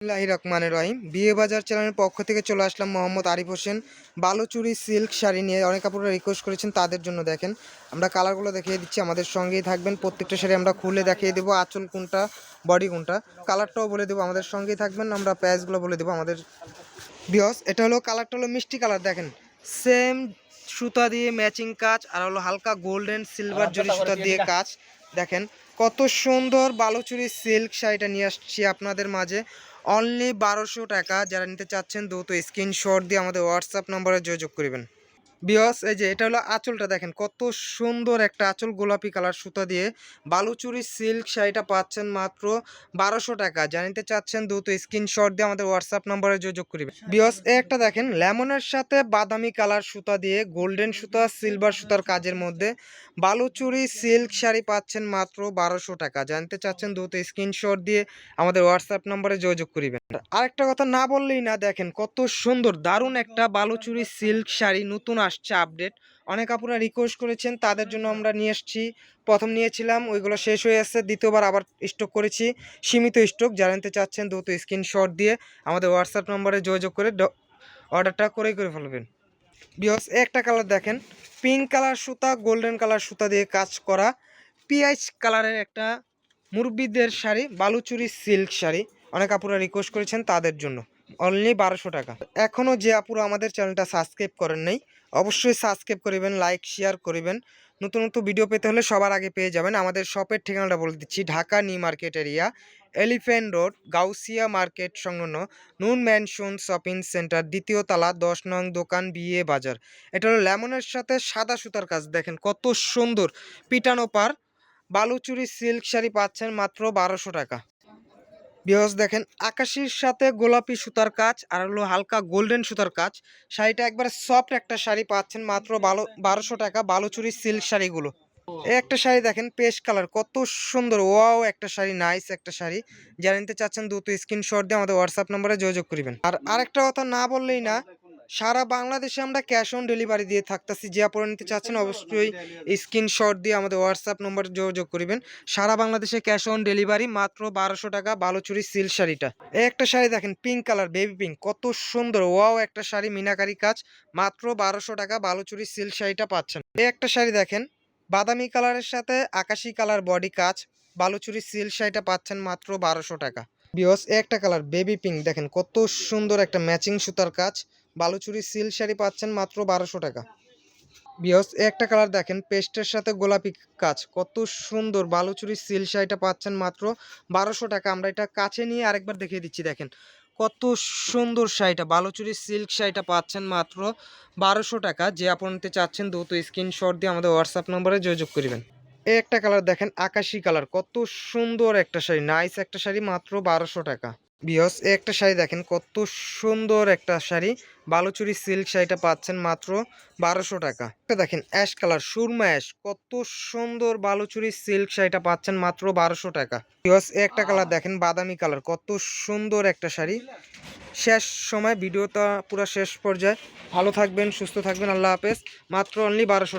বিসমিল্লাহি রহমানের রহিম। বিয়ে বাজার চ্যানেলের পক্ষ থেকে চলে আসলাম মোহাম্মদ আরিফ হোসেন। বালুচুরি সিল্ক শাড়ি নিয়ে অনেক কাপড়রা রিকোয়েস্ট করেছেন তাদের জন্য দেখেন। আমরা কালারগুলো দেখিয়ে দিচ্ছি আমাদের সঙ্গেই থাকবেন। প্রত্যেকটা শাড়ি আমরা খুলে দেখিয়ে দেবো আঁচল কোনটা বডি কোনটা। কালারটাও বলে দেবো আমাদের সঙ্গেই থাকবেন। আমরা প্রাইসগুলো বলে দেবো আমাদের বিয়স এটা হলো কালারটা হলো মিষ্টি কালার দেখেন। সেম সুতা দিয়ে ম্যাচিং কাজ আর হলো হালকা গোল্ডেন সিলভার জরি সুতা দিয়ে কাজ দেখেন। কত সুন্দর বালুচুরি সিল্ক শাড়িটা নিয়ে আসছি আপনাদের মাঝে। অনলি বারোশো টাকা যারা নিতে চাচ্ছেন দ্রুত স্ক্রিনশট দিয়ে আমাদের হোয়াটসঅ্যাপ নম্বরে যোগাযোগ করবেন। বিয়স এই যে এটা হলো আঁচলটা দেখেন, কত সুন্দর একটা আঁচল গোলাপি কালার সুতা দিয়ে। বালুচুরি সিল্ক শাড়িটা পাচ্ছেন মাত্র বারোশো টাকা। জানিতে চাচ্ছেন দ্রুত স্ক্রিনশট দিয়ে আমাদের হোয়াটসঅ্যাপ নম্বরে যোগাযোগ করিবেন। বিয়স এ একটা দেখেন, লেমনের সাথে বাদামি কালার সুতা দিয়ে, গোল্ডেন সুতা, সিলভার সুতার কাজের মধ্যে বালুচুরি সিল্ক শাড়ি পাচ্ছেন মাত্র বারোশো টাকা। জানতে চাচ্ছেন দ্রুত স্ক্রিনশট দিয়ে আমাদের হোয়াটসঅ্যাপ নম্বরে যোগাযোগ করিবেন। আরেকটা কথা না বললেই না দেখেন, কত সুন্দর, দারুণ একটা বালুচুরি সিল্ক শাড়ি নতুন আসছে আপডেট অনেক আপুরা রিকোয়েস্ট করেছেন, তাদের জন্য আমরা নিয়ে এসেছি। প্রথম নিয়েছিলাম, ওইগুলো শেষ হয়ে আসছে, দ্বিতীয়বার আবার স্টক করেছি। সীমিত স্টক জানাতে চাচ্ছেন দ্রুত স্ক্রিনশট দিয়ে আমাদের হোয়াটসঅ্যাপ নম্বরে যোগাযোগ করে অর্ডারটা করেই করে ফেলবেন। বিকজ একটা কালার দেখেন পিঙ্ক কালার সুতা গোল্ডেন কালার সুতা দিয়ে কাজ করা। পিআইচ কালারের একটা মুরব্বীদের শাড়ি, বালুচুরি সিল্ক শাড়ি। অনেক আপুরা রিকোয়েস্ট করেছেন তাদের জন্য। অনলি বারোশো টাকা। এখনও যে আপুরা আমাদের চ্যানেলটা সাবস্ক্রাইব করেন নাই, অবশ্যই সাবস্ক্রাইব করিবেন লাইক শেয়ার করিবেন। নতুন নতুন ভিডিও পেতে হলে সবার আগে পেয়ে যাবেন। আমাদের শপের ঠিকানাটা বলে দিচ্ছি, Dhaka new market area elephant road Gausia market সংলগ্ন নুন ম্যানশন শপিং সেন্টার দ্বিতীয় তালা, দশ নং দোকান বিয়ে বাজার। এটা হলো লেমনের সাথে সাদা সুতার কাজ। দেখেন কত সুন্দর। পিটানো পার বালুচুরি, সিল্ক শাড়ি পাচ্ছেন মাত্র বারোশো টাকা। বিহস দেখেন, আকাশির সাথে গোলাপি সুতার কাজ আর হলো হালকা গোল্ডেন সুতার কাজ। শাড়িটা একবার সফট একটা শাড়ি পাচ্ছেন মাত্র বারো বারোশো টাকা, বালুচুরি সিল্ক শাড়িগুলো। একটা শাড়ি দেখেন পেস্ট কালার, কত সুন্দর, ওয়াও একটা শাড়ি নাইস একটা শাড়ি। যারা নিতে চাচ্ছেন, দ্রুত স্ক্রিনশট দিয়ে আমাদের হোয়াটসঅ্যাপ নম্বরে যোগাযোগ করবেন। আর আরেকটা কথা না বললেই না সারা বাংলাদেশে আমরা ক্যাশ অন ডেলিভারি দিয়ে থাকতেছি। যে আপনারা নিতে চাচ্ছেন অবশ্যই স্ক্রিনশট দিয়ে আমাদের হোয়াটসঅ্যাপ নম্বরে যোগাযোগ করবেন। সারা বাংলাদেশে ক্যাশ অন ডেলিভারি মাত্র বারোশো টাকা বালুচুরি সিল্ক শাড়িটা। এই একটা শাড়ি দেখেন পিঙ্ক কালার বেবি পিঙ্ক কত সুন্দর। ওয়াও একটা শাড়ি মিনাকারি কাজ। মাত্র বারোশো টাকা বালুচুরি সিল্ক শাড়িটা পাচ্ছেন। এই একটা শাড়ি দেখেন বাদামি কালারের সাথে আকাশি কালার বডি কাজ। বালুচুরি সিল্ক শাড়িটা পাচ্ছেন মাত্র বারোশো টাকা। বিয়স একটা কালার বেবি পিঙ্ক দেখেন কত সুন্দর একটা ম্যাচিং সুতার কাজ। বালুচুরি সিল শাড়ি পাচ্ছেন মাত্র বারোশো টাকা। বিয়স একটা কালার দেখেন পেস্টের সাথে গোলাপি কাজ, কত সুন্দর বালুচুরি সিল শাড়িটা পাচ্ছেন মাত্র বারোশো টাকা। আমরা এটা কাছে নিয়ে আরেকবার দেখিয়ে দিচ্ছি, দেখেন, কত সুন্দর শাড়িটা বালুচুরি সিল্ক শাড়িটা পাচ্ছেন মাত্র বারোশো টাকা। যে আপনি নিতে চাচ্ছেন, দ্রুত স্ক্রিনশট দিয়ে আমাদের হোয়াটসঅ্যাপ নম্বরে যোগাযোগ করবেন। এই একটা কালার দেখেন, আকাশি কালার কত সুন্দর একটা শাড়ি নাইস একটা শাড়ি মাত্র বারোশো টাকা। বিয়স এই একটা শাড়ি দেখেন কত সুন্দর একটা শাড়ি। বালুচুরি সিল্ক শাড়িটা পাচ্ছেন মাত্র বারোশো টাকা। এটা দেখেন অ্যাশ কালার সুরমা অ্যাশ কত সুন্দর বালুচুরি সিল্ক শাড়িটা পাচ্ছেন মাত্র বারোশো টাকা। বিয়স এই একটা কালার দেখেন বাদামি কালার কত সুন্দর একটা শাড়ি। শেষ সময় ভিডিওটা পুরো শেষ পর্যায়ে। ভালো থাকবেন সুস্থ থাকবেন আল্লাহ হাফেজ। মাত্র অনলি বারোশো